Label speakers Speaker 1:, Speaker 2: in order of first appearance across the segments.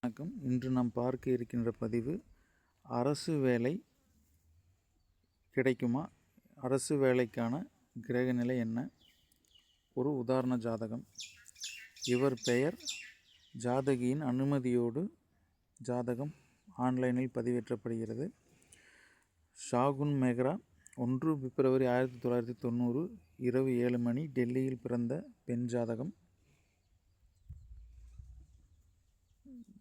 Speaker 1: வணக்கம். இன்று நாம் பார்க்க இருக்கின்ற பதிவு அரசு வேலை கிடைக்குமா? அரசு வேலைக்கான கிரகநிலை என்ன? ஒரு உதாரண ஜாதகம். இவர் பெயர் ஜாதகியின் அனுமதியோடு ஜாதகம் ஆன்லைனில் பதிவேற்றப்படுகிறது. ஷாகுன் மெஹ்ரா ஒன்று பிப்ரவரி ஆயிரத்தி தொள்ளாயிரத்தி தொண்ணூறு இரவு ஏழு மணி டெல்லியில் பிறந்த பெண் ஜாதகம்.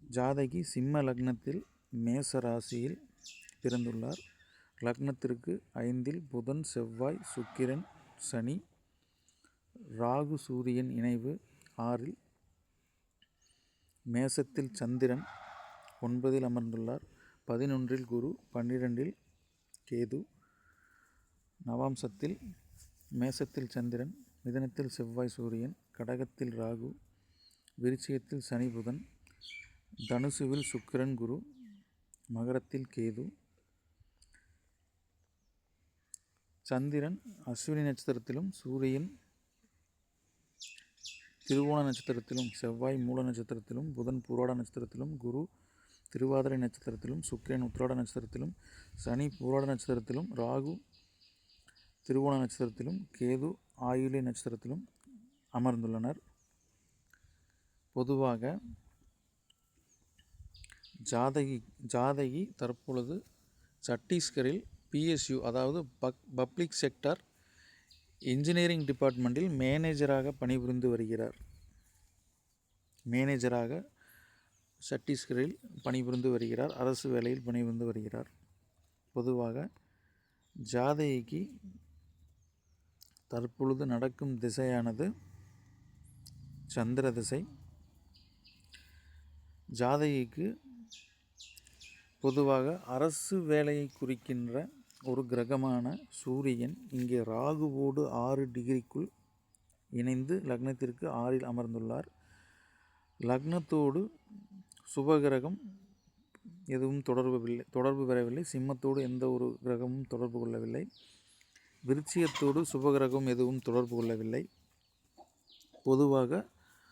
Speaker 1: ஜாதகி சிம்ம லக்னத்தில் மேச ராசியில் பிறந்துள்ளார். லக்னத்திற்கு ஐந்தில் புதன் செவ்வாய் சுக்கிரன் சனி ராகு சூரியன் இணைவு ஆறில் மேசத்தில் சந்திரன் ஒன்பதில் அமர்ந்துள்ளார். பதினொன்றில் குரு பன்னிரெண்டில் கேது. நவாம்சத்தில் மேசத்தில் சந்திரன் மிதனத்தில் செவ்வாய் சூரியன் கடகத்தில் ராகு விருச்சியத்தில் சனி புதன் தனுசுவில் சுக்கிரன் குரு மகரத்தில் கேது சந்திரன் அஸ்வினி நட்சத்திரத்திலும் சூரியன் திருவோண நட்சத்திரத்திலும் செவ்வாய் மூல நட்சத்திரத்திலும் புதன் புராட நட்சத்திரத்திலும் குரு திருவாதிரை நட்சத்திரத்திலும் சுக்கிரன் உத்திராட நட்சத்திரத்திலும் சனி புராட நட்சத்திரத்திலும் ராகு திருவோண நட்சத்திரத்திலும் கேது ஆயுளி நட்சத்திரத்திலும் அமர்ந்துள்ளனர். பொதுவாக ஜாதகி ஜாதகி தற்பொழுது சட்டீஸ்கரில் பிஎஸ்யூ அதாவது பக் பப்ளிக் செக்டார் இன்ஜினியரிங் டிபார்ட்மெண்ட்டில் மேனேஜராக பணிபுரிந்து வருகிறார். மேனேஜராக சட்டீஸ்கரில் பணிபுரிந்து வருகிறார். அரசு வேலையில் பணிபுரிந்து வருகிறார். பொதுவாக ஜாதகிக்கு தற்பொழுது நடக்கும் திசையானது சந்திர திசை. ஜாதகிக்கு பொதுவாக அரசு வேலையை குறிக்கின்ற ஒரு கிரகமான சூரியன் இங்கே ராகுவோடு ஆறு டிகிரிக்குள் இணைந்து லக்னத்திற்கு ஆறில் அமர்ந்துள்ளார். லக்னத்தோடு சுபகிரகம் எதுவும் தொடர்புவில்லை தொடர்பு பெறவில்லை. சிம்மத்தோடு எந்த ஒரு கிரகமும் தொடர்பு கொள்ளவில்லை. விருச்சியத்தோடு சுபகிரகம் எதுவும் தொடர்பு கொள்ளவில்லை. பொதுவாக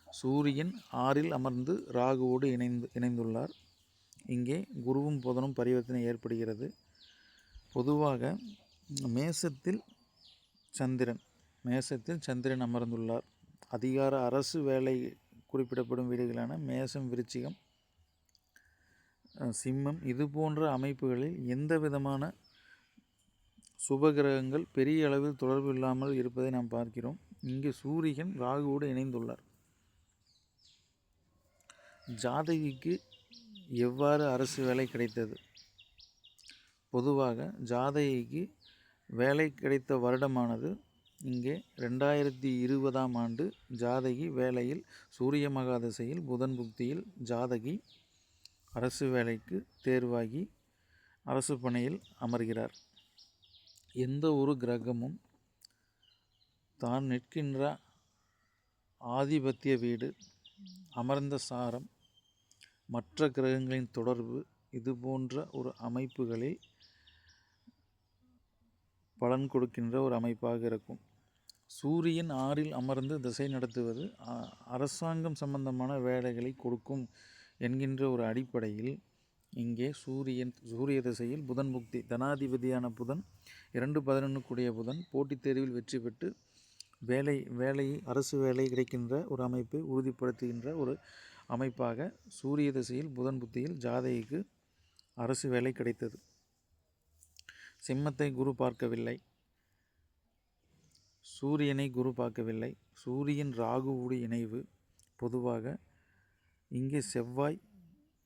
Speaker 1: சூரியன் ஆறில் அமர்ந்து ராகுவோடு இணைந்து இணைந்துள்ளார். இங்கே குருவும் புதனும் பரிவர்த்தனை ஏற்படுகிறது. பொதுவாக மேசத்தில் சந்திரன் மேசத்தில் சந்திரன் அமர்ந்துள்ளார். அதிகார அரசு வேலை குறிப்பிடப்படும் வீடுகளான மேசம் விருச்சிகம் சிம்மம் இது போன்ற அமைப்புகளில் எந்த விதமான சுபகிரகங்கள் பெரிய அளவில் தொடர்பு இல்லாமல் இருப்பதை நாம் பார்க்கிறோம். இங்கு சூரியன் ராகுவோடு இணைந்துள்ளார். ஜாதகிக்கு எவ்வாறு அரசு வேலை கிடைத்தது? பொதுவாக ஜாதகிக்கு வேலை கிடைத்த வருடமானது இங்கே ரெண்டாயிரத்தி இருபதாம் ஆண்டு ஜாதகி வேலையில் சூரிய மகாதசையில் புதன் புக்தியில் ஜாதகி அரசு வேலைக்கு தேர்வாகி அரசு பணியில் அமர்கிறார். எந்த ஒரு கிரகமும் தான் நிற்கின்ற ஆதிபத்திய வீடு அமர்ந்த சாரம் மற்ற கிரகங்களின் தொடர்பு இது போன்ற ஒரு அமைப்புகளில் பலன் கொடுக்கின்ற ஒரு அமைப்பாக இருக்கும். சூரியன் ஆறில் அமர்ந்து திசை நடத்துவது அரசாங்கம் சம்பந்தமான வேலைகளை கொடுக்கும் என்கின்ற ஒரு அடிப்படையில் இங்கே சூரியன் சூரிய திசையில் புதன் முக்தி தனாதிபதியான புதன் இரண்டு பதினொன்றுக்குடைய புதன் போட்டித் தேர்வில் வெற்றி பெற்று வேலை வேலை அரசு வேலை கிடைக்கின்ற ஒரு அமைப்பை உறுதிப்படுத்துகின்ற ஒரு அமைப்பாக சூரிய திசையில் புதன் புத்தியில் ஜாதகிக்கு அரசு வேலை கிடைத்தது. சிம்மத்தை குரு பார்க்கவில்லை. சூரியனை குரு பார்க்கவில்லை. சூரியன் ராகுவோடு இணைவு. பொதுவாக இங்கே செவ்வாய்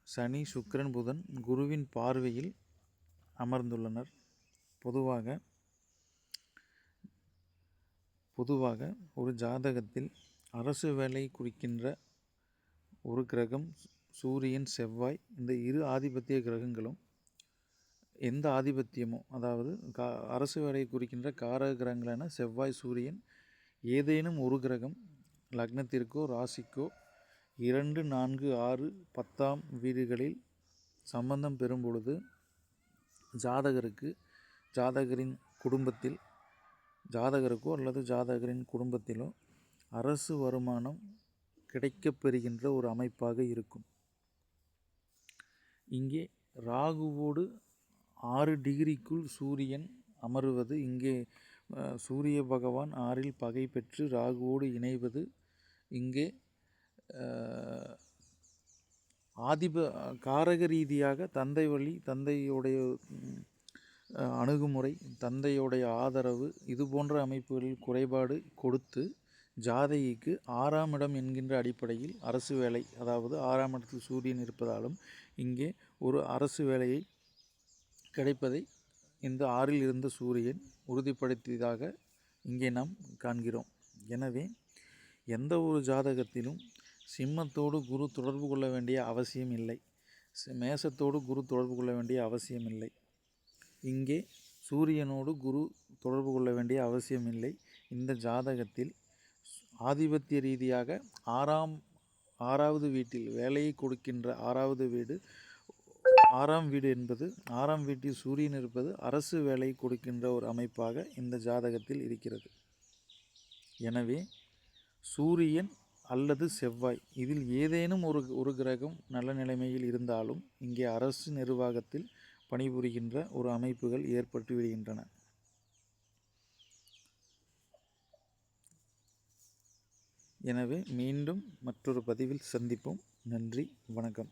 Speaker 1: சனி சுக்கிரன் புதன் குருவின் பார்வையில் அமர்ந்துள்ளனர். பொதுவாக பொதுவாக ஒரு ஜாதகத்தில் அரசு வேலை குறிக்கின்ற ஒரு கிரகம் சூரியன் செவ்வாய் இந்த இரு ஆதிபத்திய கிரகங்களும் எந்த ஆதிபத்தியமோ அதாவது கா அரசு வேலையை குறிக்கின்ற காரக கிரகங்களான செவ்வாய் சூரியன் ஏதேனும் ஒரு கிரகம் லக்னத்திற்கோ ராசிக்கோ இரண்டு நான்கு ஆறு பத்தாம் வீடுகளில் சம்பந்தம் பெறும் பொழுது ஜாதகருக்கு ஜாதகரின் குடும்பத்தில் ஜாதகருக்கோ அல்லது ஜாதகரின் குடும்பத்திலோ அரசு வருமானம் கிடைக்கப்பெறுகின்ற ஒரு அமைப்பாக இருக்கும். இங்கே ராகுவோடு ஆறு டிகிரிக்குள் சூரியன் அமருவது இங்கே சூரிய பகவான் ஆறில் பகை பெற்று ராகுவோடு இணைவது இங்கே ஆதிப காரக ரீதியாக தந்தை வழி தந்தையுடைய அணுகுமுறை தந்தையுடைய ஆதரவு இது போன்ற அமைப்புகளில் குறைபாடு கொடுத்து ஜாதகிக்கு ஆறாம் இடம் என்கின்ற அடிப்படையில் அரசு வேலை அதாவது ஆறாம் இடத்தில் சூரியன் இருப்பதாலும் இங்கே ஒரு அரசு வேலையை கிடைப்பதை இந்த ஆறில் இருந்த சூரியன் உறுதிப்படுத்தியதாக இங்கே நாம் காண்கிறோம். எனவே எந்த ஒரு ஜாதகத்திலும் சிம்மத்தோடு குரு தொடர்பு கொள்ள வேண்டிய அவசியம் இல்லை. மேசத்தோடு குரு தொடர்பு கொள்ள வேண்டிய அவசியம் இல்லை. இங்கே சூரியனோடு குரு தொடர்பு கொள்ள வேண்டிய அவசியம் இல்லை. இந்த ஜாதகத்தில் ஆதிபத்திய ரீதியாக ஆறாம் ஆறாவது வீட்டில் வேலையை கொடுக்கின்ற ஆறாவது வீடு ஆறாம் வீடு என்பது ஆறாம் வீட்டில் சூரியன் இருப்பது அரசு வேலை கொடுக்கின்ற ஒரு அமைப்பாக இந்த ஜாதகத்தில் இருக்கிறது. எனவே சூரியன் அல்லது செவ்வாய் இதில் ஏதேனும் ஒரு ஒரு கிரகம் நல்ல நிலைமையில் இருந்தாலும் இங்கே அரசு நிர்வாகத்தில் பணிபுரிகின்ற ஒரு அமைப்புகள் ஏற்பட்டு விடுகின்றன. எனவே மீண்டும் மற்றொரு பதிவில் சந்திப்போம். நன்றி வணக்கம்.